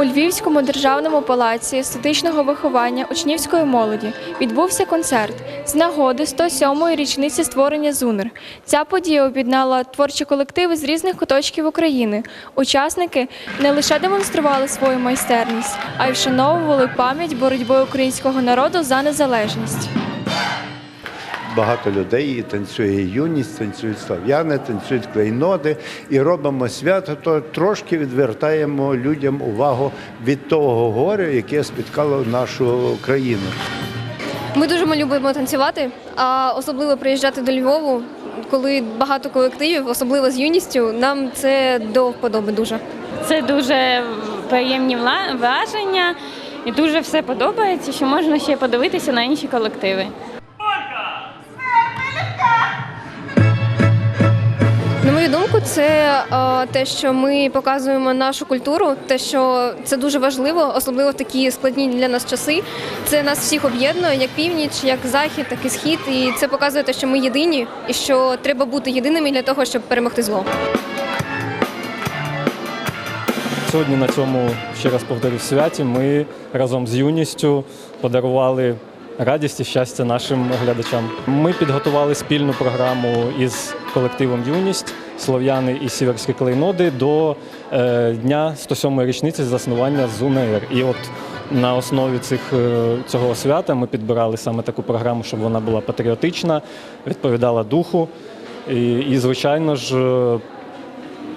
У Львівському державному палаці естетичного виховання учнівської молоді відбувся концерт з нагоди 107-ї річниці створення ЗУНР. Ця подія об'єднала творчі колективи з різних куточків України. Учасники не лише демонстрували свою майстерність, а й вшановували пам'ять боротьби українського народу за незалежність. Багато людей і танцює юність, танцюють слав'яни, танцюють клейноди і робимо свято, то трошки відвертаємо людям увагу від того горя, яке спіткало нашу країну. Ми дуже любимо танцювати, а особливо приїжджати до Львову, коли багато колективів, особливо з юністю, нам це до вподоби дуже. Це дуже приємні враження і дуже все подобається, що можна ще подивитися на інші колективи. Мою думку, це е, те, що ми показуємо нашу культуру, те, що це дуже важливо, особливо в такі складні для нас часи. Це нас всіх об'єднує, як північ, як захід, так і схід. І це показує те, що ми єдині, і що треба бути єдиними для того, щоб перемогти зло. Сьогодні на цьому, ще раз повторю, святі ми разом з юністю подарували радість і щастя нашим глядачам. Ми підготували спільну програму із колективом Юність, Слов'яни і Сіверські клейноди до е, дня 107-ї річниці заснування ЗУНР. І от на основі цих, е, цього свята ми підбирали саме таку програму, щоб вона була патріотична, відповідала духу. І, і звичайно ж, е,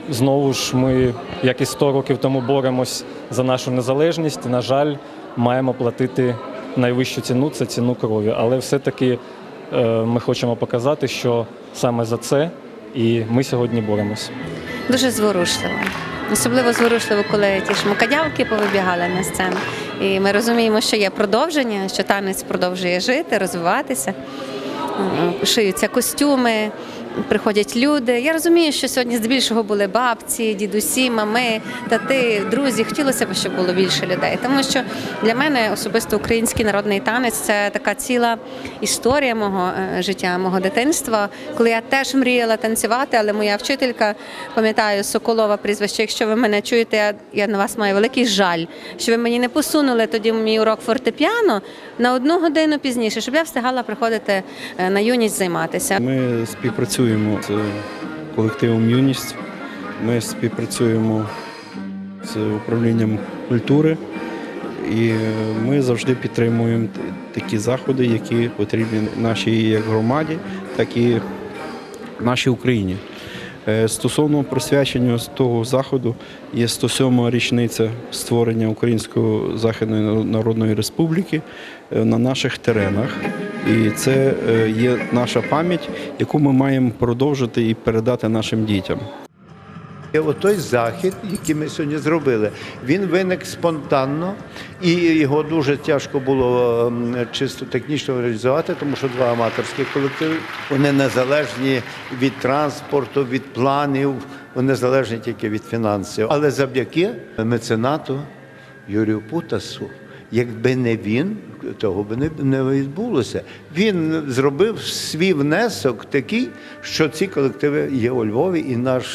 Знову ж ми, як і 100 років тому, боремось за нашу незалежність. На жаль, маємо платити найвищу ціну це ціну крові. Але все-таки е, ми хочемо показати, що саме за це і ми сьогодні боремось. дуже зворушливо. Особливо зворушливо, коли ті ж мукадявки повибігали на сцену. І ми розуміємо, що є продовження, що танець продовжує жити, розвиватися. Шиються костюми, приходять люди. Я розумію, що сьогодні здебільшого були бабці, дідусі, мами, тати, друзі. Хотілося б, щоб було більше людей. Тому що для мене особисто український народний танець це така ціла історія мого е, життя, мого дитинства, коли я теж мріяла танцювати, але моя вчителька, пам'ятаю, Соколова прізвище, якщо ви мене чуєте, я, я на вас маю великий жаль, що ви мені не посунули тоді мій урок фортепіано на одну годину пізніше, щоб я встигала приходити е, на юність займатися. Ми співпрацюємо з колективом Юність. Ми співпрацюємо з управлінням культури, і е, ми завжди підтримуємо такі заходи, які потрібні нашій як громаді, так і нашій Україні. Е, Стосовно присвячення того заходу є 107 річниця створення Української Західної Народної Республіки е, на наших теренах. І це е, є наша пам'ять, яку ми маємо продовжити і передати нашим дітям. І от захід, який ми сьогодні зробили, він виник спонтанно, і його дуже тяжко було ем, чисто технічно реалізувати, тому що два аматорські колективи вони незалежні від транспорту, від планів, вони залежні тільки від фінансів. Але завдяки меценату Юрію Путасу. Якби не він, того б не, не відбулося. Він зробив свій внесок такий, що ці колективи є у Львові, і наш,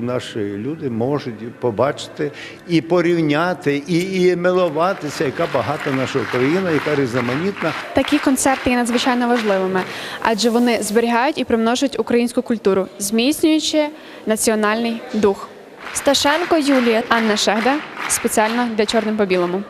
наші люди можуть побачити і порівняти, і, і милуватися, яка багата наша Україна, яка різноманітна. Такі концерти є надзвичайно важливими, адже вони зберігають і примножують українську культуру, зміцнюючи національний дух. Сташенко Юлія Анна Шегда спеціально для чорним по білому.